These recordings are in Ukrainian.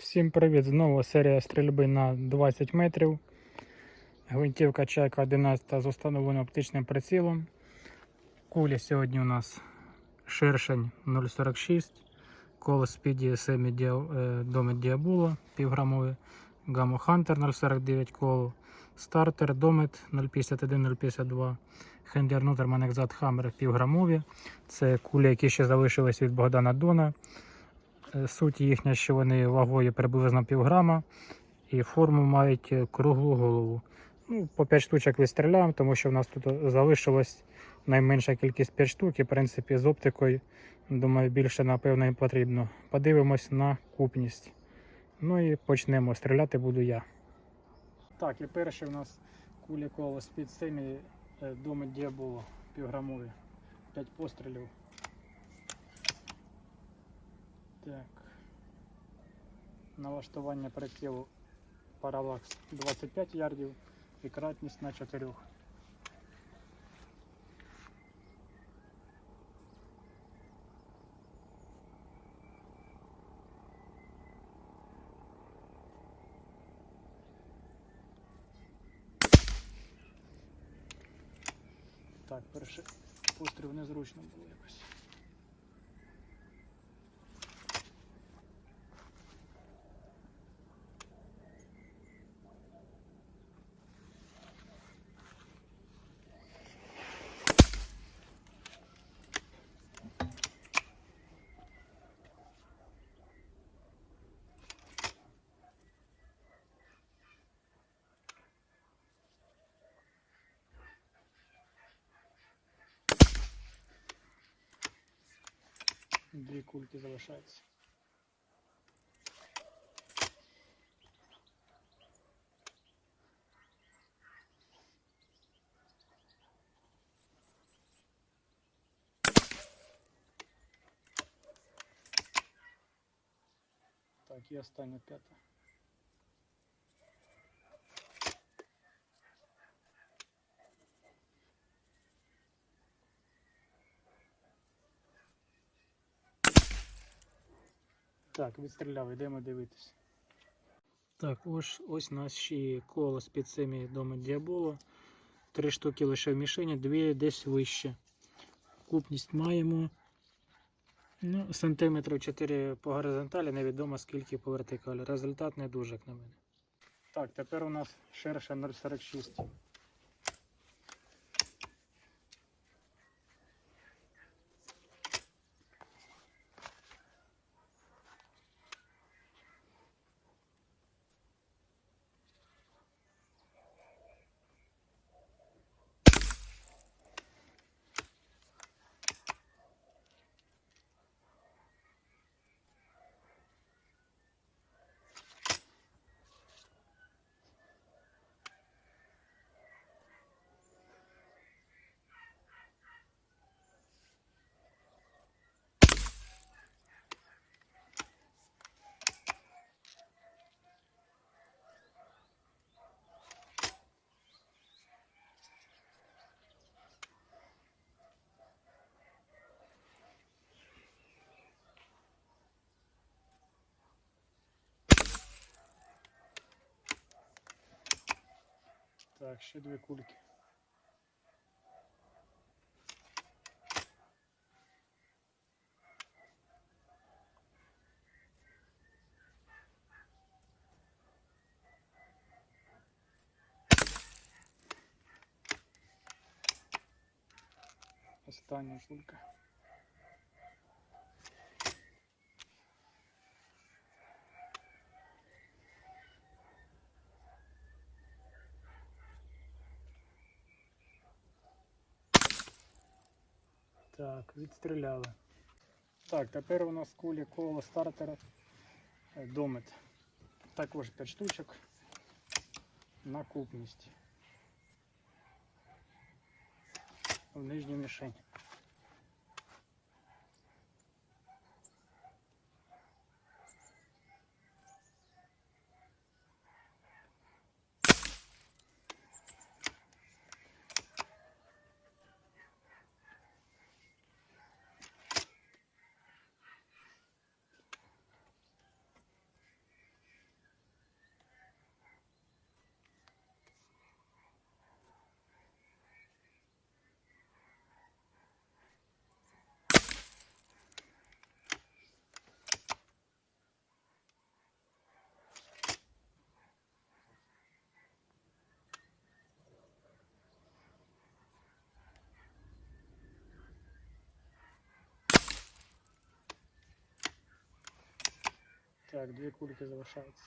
Всім привіт! Знову серія стрільби на 20 метрів. Гвинтівка чайка 11 з установленим оптичним прицілом. Кулі сьогодні у нас шершень 0,46, коло Speedy Semi Домет Діабуло півграмовий, Гамма Хантер 0,49 коло, стартер Домет 0,51-0,52, Хендлер Нутерман Екзат Хаммер півграмові. Це кулі, які ще залишились від Богдана Дона. Е, Суть їхня, що вони вагою приблизно півграма і форму мають е, круглу голову. Ну, по 5 штучок відстріляємо, тому що в нас тут залишилось найменша кількість 5 штук, і в принципі з оптикою, думаю, більше напевно і потрібно. Подивимось на купність. Ну і почнемо. Стріляти буду я. Так, і перший у нас кулі коло з-під семі доми Діаболо півграмові. 5 пострілів. Так. Налаштування прицілу паралакс 25 ярдів і кратність на 4. Так, перший постріл незручно було якось. Дві кульки залишаються. Так, і остання п'ята. Так, відстріляв, йдемо дивитись. Так, ось ось наші коло з під цими дома діаболо. Три штуки лише в мішені, дві десь вище. Купність маємо. Ну, сантиметрів 4 по горизонталі, невідомо скільки по вертикалі. Результат не дуже, як на мене. Так, тепер у нас ширше 0,46. Так, ще дві кульки. Остання кулька. Так, відстріляли. Так, тепер у нас кулі коло стартера е, домет. Також 5 штучок на купність. В нижню мішень. Так, дві кульки залишаються.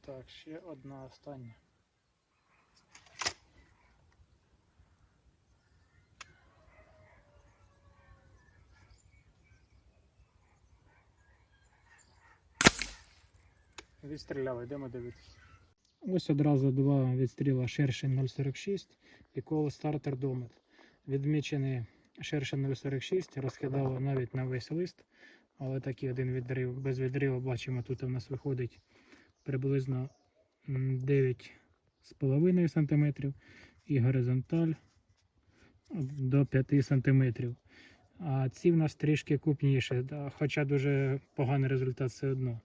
Так, ще одна остання. Відстріляли, йдемо дивитися. Ось одразу два відстріла шершень 046 і коло стартер домет. Відмічений шершень 046 розкидало навіть на весь лист, але такий один відрив. Без відриву бачимо, тут у нас виходить приблизно 9,5 см і горизонталь до 5 см. А ці в нас трішки крупніші, хоча дуже поганий результат все одно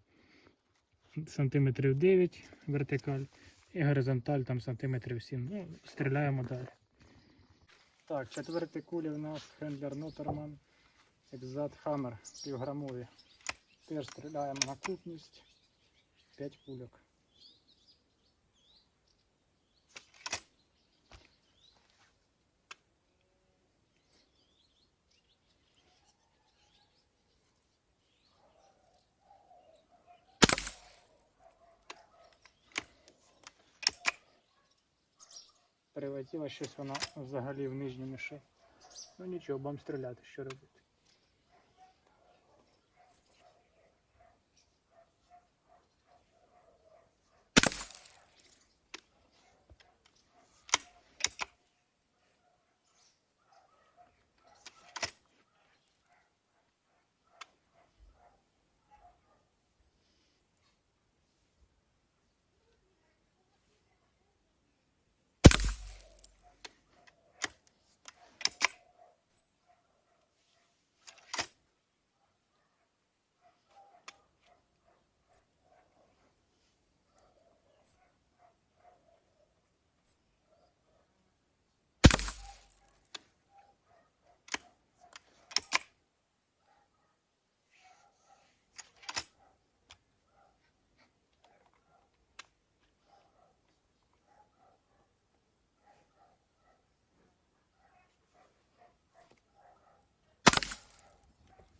сантиметрів 9 вертикаль і горизонталь там сантиметрів 7. Ну, стріляємо далі. Так, четвертий кулі у нас Хендлер Нутерман Екзат Хаммер півграмові. Теж стріляємо на купність 5 кульок. Прилетіла щось вона взагалі в нижню мішень. Ну нічого, будемо стріляти, що робити.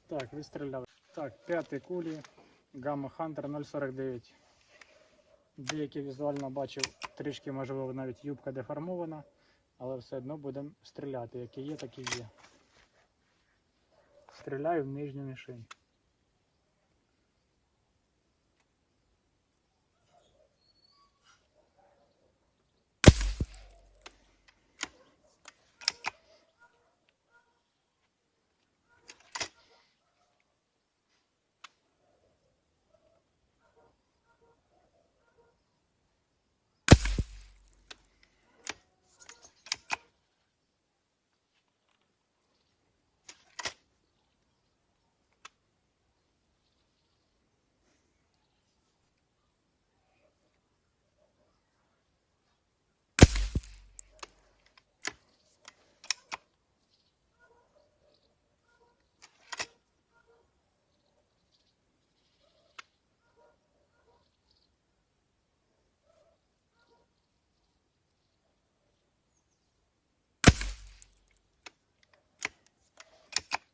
Так, вистріляли. Так, п'ятий кулі Gamma Hunter 049. Деякі візуально бачив, трішки можливо навіть юбка деформована, але все одно будемо стріляти. Які є, такі є. Стріляю в нижню мішень.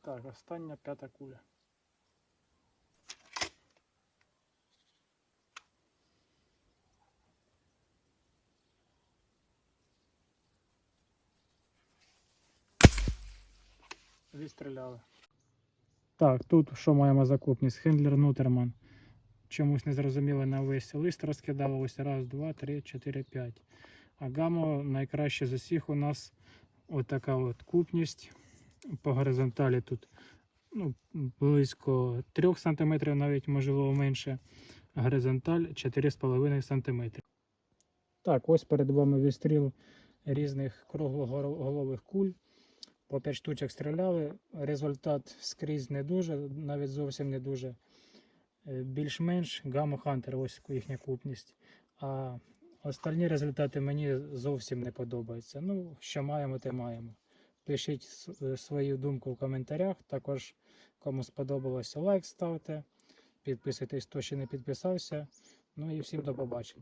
Так, остання п'ята куля. Відстріляли. Так, тут що маємо закупність? Хендлер Нутерман. Чомусь не зрозуміло на весь лист розкидало ось раз, два, три, чотири, п'ять. А гамо найкраще з усіх у нас отака от купність по горизонталі тут ну, близько 3 см, навіть можливо менше. Горизонталь 4,5 см. Так, ось перед вами відстріл різних круглоголових куль. По 5 штучок стріляли. Результат скрізь не дуже, навіть зовсім не дуже. Е, Більш-менш Gamma Hunter, ось їхня купність. А остальні результати мені зовсім не подобаються. Ну, що маємо, те маємо. Пишіть е, свою думку в коментарях. Також, кому сподобалося, лайк ставте. Підписуйтесь, хто ще не підписався. Ну і всім до побачення.